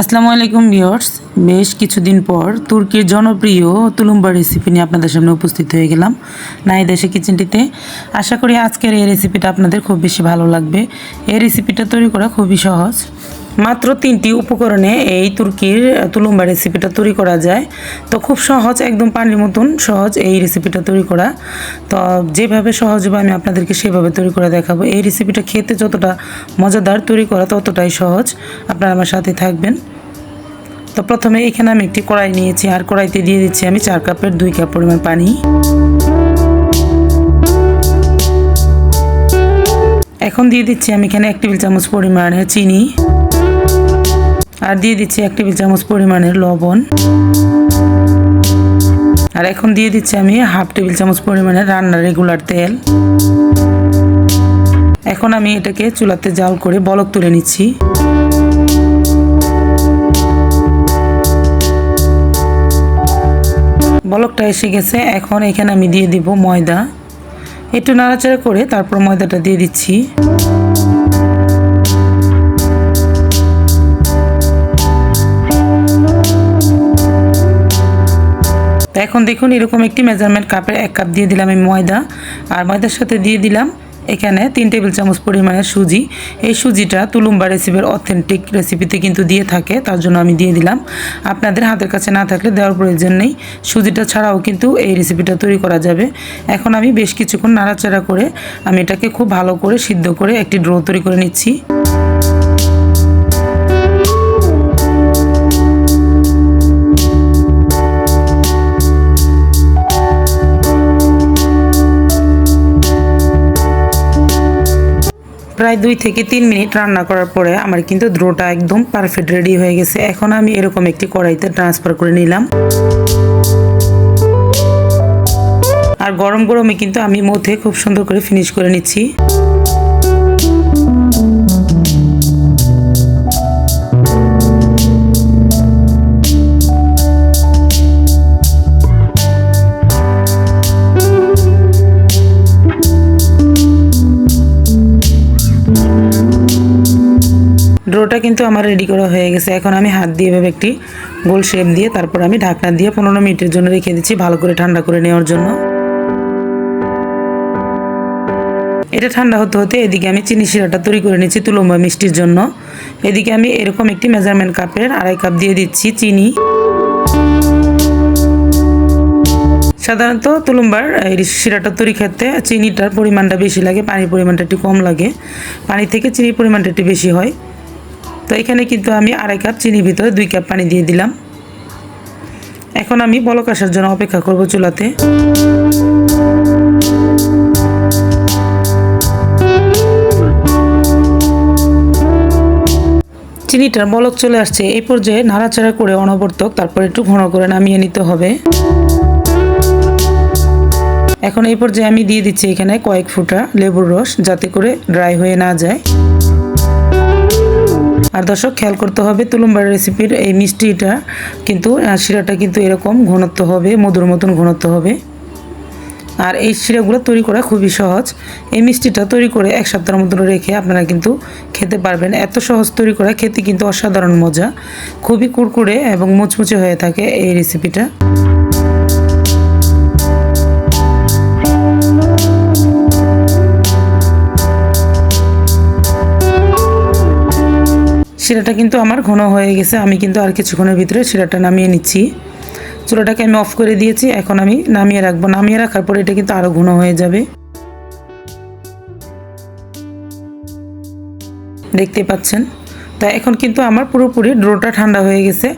আসসালামু আলাইকুম ভিউয়ার্স। বেশ কিছুদিন পর তুর্কির জনপ্রিয় তুলুম্বা রেসিপি নিয়ে আপনাদের সামনে উপস্থিত হয়ে গেলাম নাই দেশে কিচেনটিতে। আশা করি আজকের এই রেসিপিটা আপনাদের খুব বেশি ভালো লাগবে। এই রেসিপিটা তৈরি করা খুবই সহজ। মাত্র তিনটি উপকরণে এই তুর্কির তুলুম্বা রেসিপিটা তৈরি করা যায়। তো খুব সহজ, একদম পানির মতন সহজ এই রেসিপিটা তৈরি করা। তো যেভাবে সহজ হবে, আমি আপনাদেরকে সেভাবে তৈরি করে দেখাবো। এই রেসিপিটা খেতে যতটা মজাদার তৈরি করা, ততটাই সহজ। আপনারা আমার সাথে থাকবেন। তো প্রথমে এখানে আমি একটি কড়াই নিয়েছি, আর কড়াইতে দিয়ে দিচ্ছি আমি চার কাপের দুই কাপ পরিমাণ পানি। এখন দিয়ে দিচ্ছি আমি এখানে এক টেবিল চামচ পরিমাণের চিনি। আর দিয়ে দিচ্ছি এক টেবিল চামচ পরিমাণের লবণ। আর এখন দিয়ে দিচ্ছি আমি হাফ টেবিল চামচ পরিমাণের রান্নার রেগুলার তেল। এখন আমি এটাকে চুলাতে জাল করে বলক তুলে নিচ্ছি। বলকটা এসে গেছে, এখন এখানে আমি দিয়ে দিব ময়দা। একটু নাড়াচাড়া করে তারপর ময়দাটা দিয়ে দিচ্ছি। তো এখন দেখুন, এরকম একটি মেজারমেন্ট কাপের এক কাপ দিয়ে দিলাম আমি ময়দা। আর ময়দার সাথে দিয়ে দিলাম এখানে তিন টেবিল চামচ পরিমাণের সুজি। এই সুজিটা তুলুম্বা রেসিপির অথেন্টিক রেসিপিতে কিন্তু দিয়ে থাকে, তার জন্য আমি দিয়ে দিলাম। আপনাদের হাতের কাছে না থাকলে দেওয়ার প্রয়োজন নেই। সুজিটা ছাড়াও কিন্তু এই রেসিপিটা তৈরি করা যাবে। এখন আমি বেশ কিছুক্ষণ নাড়াচাড়া করে আমি এটাকে খুব ভালো করে সিদ্ধ করে একটি ড্রো তৈরি করে নিচ্ছি। প্রায় দুই থেকে তিন মিনিট রান্না করার পরে আমার কিন্তু দ্রোটা একদম পারফেক্ট রেডি হয়ে গেছে। এখন আমি এরকম একটি কড়াইতে ট্রান্সফার করে নিলাম। আর গরম গরমে কিন্তু আমি মধ্যে খুব সুন্দর করে ফিনিশ করে নিচ্ছি। কিন্তু আমার রেডি করা হয়ে গেছে। এখন আমি হাত দিয়ে এভাবে একটি গোল শেপ দিয়ে তারপর আমি ঢাকনা দিয়ে পনেরো মিনিটের জন্য রেখে দিচ্ছি ভালো করে ঠান্ডা করে নেওয়ার জন্য। এটা ঠান্ডা হতে হতে এদিকে আমি চিনি শিরাটা তৈরি করে নিচ্ছি তুলম্বা মিষ্টির জন্য। এদিকে আমি এরকম একটি মেজারমেন্ট কাপের আড়াই কাপ দিয়ে দিচ্ছি চিনি। সাধারণত তুলুম্বার এই শিরাটা তৈরি খেতে চিনিটার পরিমাণটা বেশি লাগে, পানির পরিমাণটা একটু কম লাগে। পানি থেকে চিনির পরিমাণটা একটু বেশি হয়। তো এখানে কিন্তু আমি আড়াই কাপ চিনির ভিতরে দুই কাপ পানি দিয়ে দিলাম। এখন আমি বলক আসার জন্য অপেক্ষা করব চুলাতে। চিনিটার বলক চলে আসছে। এই পর্যায়ে নাড়াচাড়া করে অনবর্তক তারপর একটু ঘন করে নামিয়ে নিতে হবে। এখন এই পর্যায়ে আমি দিয়ে দিচ্ছি এখানে কয়েক ফুটা লেবুর রস যাতে করে ড্রাই হয়ে না যায়। আর দর্শক, খেয়াল করতে হবে তুলুম্বার রেসিপির এই মিষ্টিটা কিন্তু শিরাটা কিন্তু এরকম ঘনত্ব হবে, মধুর মতন ঘনত্ব হবে। আর এই শিরাগুলো তৈরি করা খুবই সহজ। এই মিষ্টিটা তৈরি করে এক সপ্তাহের মতন রেখে আপনারা কিন্তু খেতে পারবেন। এত সহজ তৈরি করা, খেতে কিন্তু অসাধারণ মজা। খুবই কুরকুরে এবং মুচমুচে হয়ে থাকে এই রেসিপিটা শিরাটা কিন্তু আমার ঘন হয়ে গেছে। আমি কিন্তু আর কিছুক্ষণের ভিতরে শিরাটা নামিয়ে নিচ্ছি। চুলাটাকে আমি অফ করে দিয়েছি। এখন আমি নামিয়ে রাখব। নামিয়ে রাখার পরে এটা কিন্তু আরও ঘন হয়ে যাবে। দেখতে পাচ্ছেন? তা এখন কিন্তু আমার পুরোপুরি ড্রোটা ঠান্ডা হয়ে গেছে।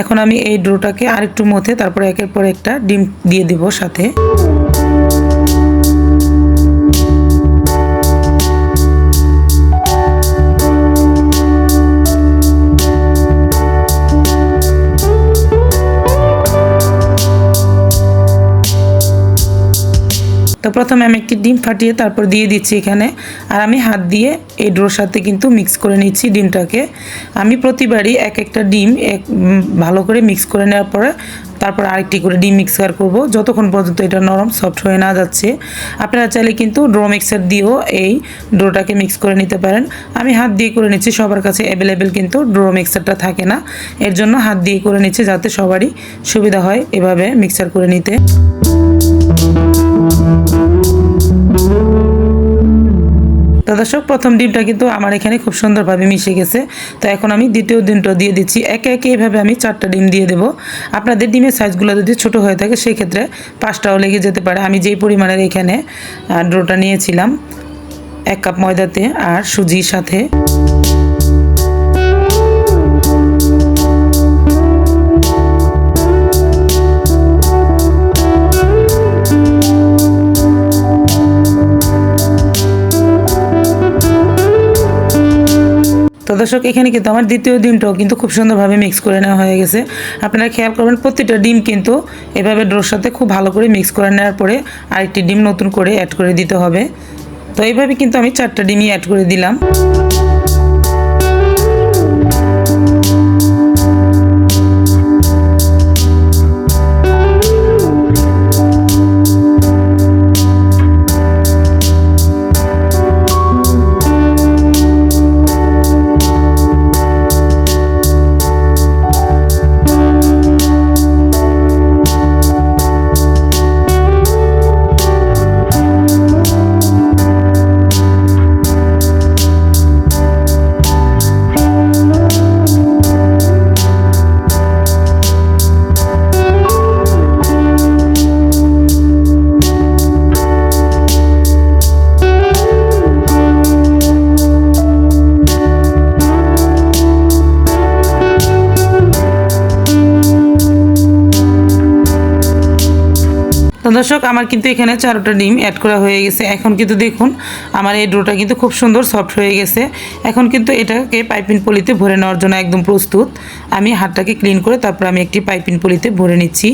এখন আমি এই ড্রোটাকে আরেকটু মধ্যে তারপরে একের পর একটা ডিম দিয়ে দিব সাথে। তো প্রথমে আমি একটি ডিম ফাটিয়ে তারপর দিয়ে দিচ্ছি এখানে। আর আমি হাত দিয়ে এই ডোর সাথে কিন্তু মিক্স করে নিচ্ছি ডিমটাকে। আমি প্রতিবারই এক একটা ডিম এক ভালো করে মিক্স করে নেওয়ার পরে তারপর আরেকটি করে ডিম মিক্সার করব। যতক্ষণ পর্যন্ত এটা নরম, সফট হয়ে না যাচ্ছে। আপনারা চাইলে কিন্তু ড্রো মিক্সার দিয়েও এই ডোটাকে মিক্স করে নিতে পারেন। আমি হাত দিয়ে করে নিচ্ছি, সবার কাছে অ্যাভেলেবেল কিন্তু ড্রো মিক্সারটা থাকে না। এর জন্য হাত দিয়ে করে নিচ্ছি যাতে সবারই সুবিধা হয় এভাবে মিক্সার করে নিতে। দর্শক, প্রথম ডিমটা কিন্তু আমার এখানে খুব সুন্দরভাবে মিশে গেছে। তো এখন আমি দ্বিতীয় ডিমটা দিয়ে দিচ্ছি। একে একে এভাবে আমি চারটা ডিম দিয়ে দেবো। আপনাদের ডিমের সাইজগুলো যদি ছোট হয়ে থাকে, সেক্ষেত্রে পাঁচটাও লেগে যেতে পারে। আমি যেই পরিমাণের এখানে ড্রোটা নিয়েছিলাম, এক কাপ ময়দাতে আর সুজির সাথে। দর্শক, এখানে কিন্তু আমার দ্বিতীয় ডিমটাও কিন্তু খুব সুন্দরভাবে মিক্স করে নেওয়া হয়ে গেছে। আপনারা খেয়াল করবেন, প্রতিটা ডিম কিন্তু এভাবে ডোর সাথে খুব ভালো করে মিক্স করে নেওয়ার পরে আরেকটি ডিম নতুন করে অ্যাড করে দিতে হবে। তো এইভাবে কিন্তু আমি চারটা ডিমই অ্যাড করে দিলাম। দর্শক, আমার কিন্তু এখানে চারোটা ডিম অ্যাড করা হয়ে গেছে। এখন কিন্তু দেখুন, আমার এই ডোটা কিন্তু খুব সুন্দর সফট হয়ে গেছে। এখন কিন্তু এটাকে পাইপিন পলিতে ভরে নেওয়ার জন্য একদম প্রস্তুত। আমি হাতটাকে ক্লিন করে তারপর আমি একটি পাইপিন পলিতে ভরে নিচ্ছি।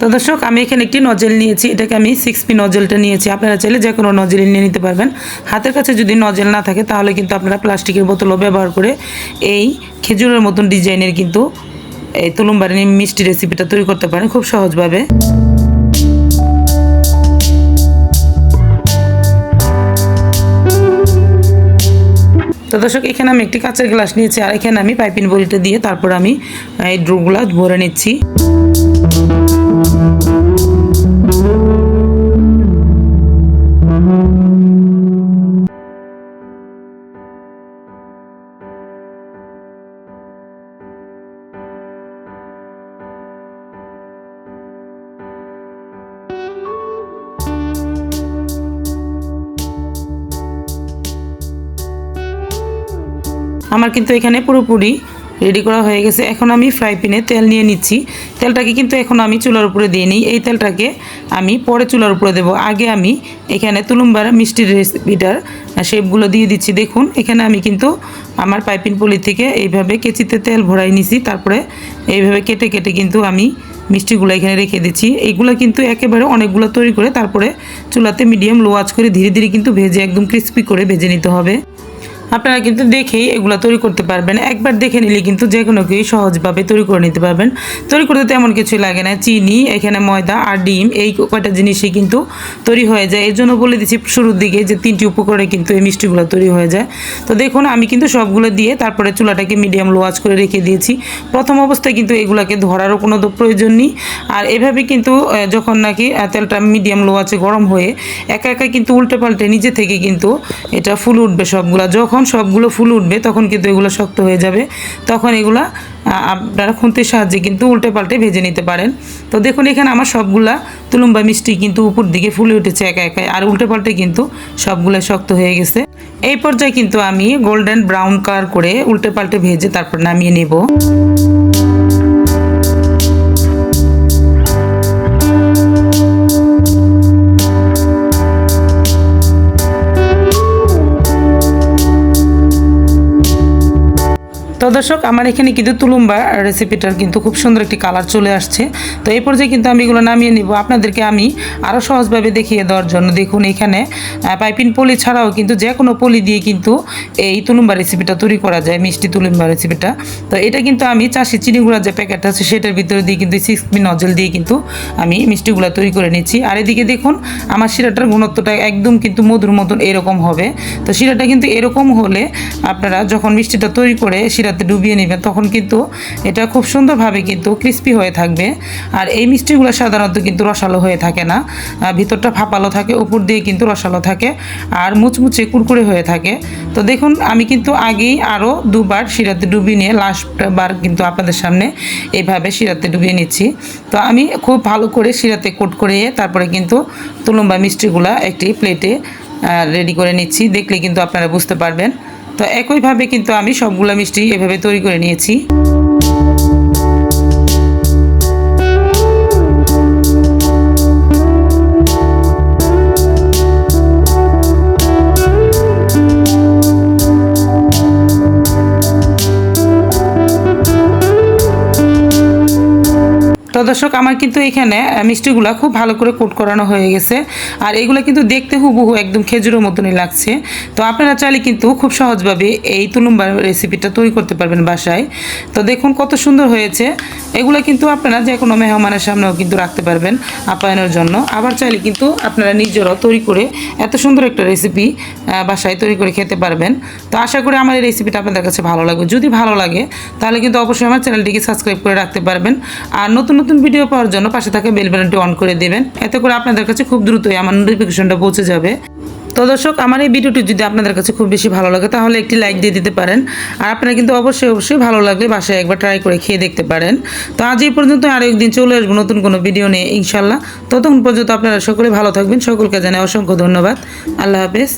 তো দর্শক, আমি এখানে একটি নজেল নিয়েছি। এটাকে আমি সিক্স পি নজেলটা নিয়েছি। আপনারা চাইলে যে কোনো নজেল নিয়ে নিতে পারবেন। হাতের কাছে যদি নজেল না থাকে, তাহলে কিন্তু আপনারা প্লাস্টিকের বোতলও ব্যবহার করে এই খেজুরের মতন ডিজাইনের কিন্তু এই তুলুম্বারি মিষ্টি রেসিপিটা তৈরি করতে পারেন খুব সহজভাবে। তো দর্শক, এখানে আমি একটি কাঁচের গ্লাস নিয়েছি আর এখানে আমি পাইপিং বলিটা দিয়ে তারপর আমি এই ড্রুগুলা ভরে নিচ্ছি। আমার কিন্তু এখানে পুরোপুরি রেডি করা হয়ে গেছে। এখন আমি ফ্রাই প্যানে তেল নিয়ে নিচ্ছি। তেলটাকে কিন্তু এখন আমি চুলার উপরে দিয়ে নিই। এই তেলটাকে আমি পরে চুলার উপরে দেবো। আগে আমি এখানে তুলুম্বার মিষ্টির রেসিপিটার শেপগুলো দিয়ে দিচ্ছি। দেখুন, এখানে আমি কিন্তু আমার পাইপিং পলি থেকে এইভাবে কেচিতে তেল ভরাই নিছি। তারপরে এইভাবে কেটে কেটে কিন্তু আমি মিষ্টিগুলো এখানে রেখে দিচ্ছি। এইগুলো কিন্তু একেবারে অনেকগুলো তৈরি করে তারপরে চুলাতে মিডিয়াম লো আঁচ করে ধীরে ধীরে কিন্তু ভেজে একদম ক্রিস্পি করে ভেজে নিতে হবে। আপনারা কিন্তু দেখেই এগুলো তৈরি করতে পারবেন। একবার দেখে নিলে কিন্তু যে কোনো কেউ সহজভাবে তৈরি করে নিতে পারবেন। তৈরি করতে তেমন কিছুই লাগে না। চিনি, এখানে ময়দা আর ডিম, এই কয়টা জিনিসই কিন্তু তৈরি হয়ে যায়। এর জন্য বলে দিচ্ছি শুরুর দিকে যে তিনটি উপকরণে কিন্তু এই মিষ্টিগুলো তৈরি হয়ে যায়। তো দেখুন, আমি কিন্তু সবগুলো দিয়ে তারপরে চুলাটাকে মিডিয়াম লো আঁচ করে রেখে দিয়েছি। প্রথম অবস্থায় কিন্তু এগুলাকে ধরারও কোনো প্রয়োজন নেই। আর এভাবে কিন্তু যখন নাকি তেলটা মিডিয়াম লো আছে গরম হয়ে একা একা কিন্তু উল্টে পাল্টে নিজে থেকে কিন্তু এটা ফুল উঠবে সবগুলা। যখন সবগুলো ফুল উঠবে, তখন কিন্তু এগুলো শক্ত হয়ে যাবে। তখন এগুলা আপনারা খুন্তির সাহায্যে কিন্তু উল্টে পাল্টে ভেজে নিতে পারেন। তো দেখুন, এখানে আমার সবগুলা তুলুম্বা মিষ্টি কিন্তু উপর দিকে ফুলে উঠেছে একা একাই, আর উল্টে পাল্টে কিন্তু সবগুলো শক্ত হয়ে গেছে। এই পর্যায়ে কিন্তু আমি গোল্ডেন ব্রাউন কার করে উল্টে পাল্টে ভেজে তারপর নামিয়ে নেব। দর্শক, আমার এখানে কিন্তু তুলুম্বা রেসিপিটার কিন্তু খুব সুন্দর একটি কালার চলে আসছে। তো এই পর্যায়ে কিন্তু আমি এগুলো নামিয়ে নিব। আপনাদেরকে আমি আরও সহজভাবে দেখিয়ে দেওয়ার জন্য দেখুন এখানে পাইপিন পলি ছাড়াও কিন্তু যে কোনো পলি দিয়ে কিন্তু এই তুলুম্বা রেসিপিটা তৈরি করা যায়, মিষ্টি তুলুম্বা রেসিপিটা তো এটা কিন্তু আমি চাষি চিনি গুঁড়ার যে প্যাকেট আছে, সেটার ভিতরে দিয়ে কিন্তু সিক্স পি নজল দিয়ে কিন্তু আমি মিষ্টিগুলো তৈরি করে নিচ্ছি। আর এদিকে দেখুন, আমার শিরাটার ঘনত্বটা একদম কিন্তু মধুর মতন এরকম হবে। তো শিরাটা কিন্তু এরকম হলে আপনারা যখন মিষ্টিটা তৈরি করে শিরাতে ডুবিয়ে নেবেন তখন কিন্তু এটা খুব সুন্দরভাবে কিন্তু ক্রিস্পি হয়ে থাকবে। আর এই মিষ্টিগুলো সাধারণত কিন্তু রসালো হয়ে থাকে না। ভিতরটা ফাঁপালো থাকে, উপর দিয়ে কিন্তু রসালো থাকে আর মুচমুচে কুরকুরে হয়ে থাকে। তো দেখুন, আমি কিন্তু আগেই আরও দুবার শিরাতে ডুবিয়ে নিয়ে লাস্ট বার কিন্তু আপনাদের সামনে এইভাবে শিরাতে ডুবিয়ে নিচ্ছি। তো আমি খুব ভালো করে শিরাতে কোট করে তারপরে কিন্তু তুলুম্বা মিষ্টিগুলা একটি প্লেটে রেডি করে নিচ্ছি। দেখলে কিন্তু আপনারা বুঝতে পারবেন। তো একইভাবে কিন্তু আমি সবগুলো মিষ্টি এভাবে তৈরি করে নিয়েছি। দর্শক, আমার কিন্তু এখানে মিষ্টিগুলা খুব ভালো করে কোট করানো হয়ে গেছে। আর এগুলো কিন্তু দেখতে হুবহু একদম খেজুরের মতনই লাগছে। তো আপনারা চাইলে কিন্তু খুব সহজভাবে এই তুলুম্বার রেসিপিটা তৈরি করতে পারবেন বাসায়। তো দেখুন কত সুন্দর হয়েছে। এগুলো কিন্তু আপনারা যে কোনো মেহমানের সামনেও কিন্তু রাখতে পারবেন আপ্যায়নের জন্য। আবার চাইলে কিন্তু আপনারা নিজেরাও তৈরি করে এত সুন্দর একটা রেসিপি বাসায় তৈরি করে খেতে পারবেন। তো আশা করি আমার এই রেসিপিটা আপনাদের কাছে ভালো লাগবে। যদি ভালো লাগে, তাহলে কিন্তু অবশ্যই আমার চ্যানেলটিকে সাবস্ক্রাইব করে রাখতে পারবেন। আর নতুন নতুন ভিডিও পাওয়ার জন্য পাশে থাকা বেল বাটনটি অন করে দেবেন। এতে করে আপনাদের কাছে খুব দ্রুতই আমার নোটিফিকেশনটা পৌঁছে যাবে। তো দর্শক, আমার এই ভিডিওটি যদি আপনাদের কাছে খুব বেশি ভালো লাগে, তাহলে একটি লাইক দিয়ে দিতে পারেন। আর আপনারা কিন্তু অবশ্যই অবশ্যই ভালো লাগলে বাসায় একবার ট্রাই করে খেয়ে দেখতে পারেন। তো আজ এই পর্যন্ত আরও একদিন চলে আসব নতুন কোনো ভিডিও নিয়ে ইনশাল্লাহ ততক্ষণ পর্যন্ত আপনারা সকলে ভালো থাকবেন। সকলকে জানাই অসংখ্য ধন্যবাদ। আল্লাহ হাফেজ।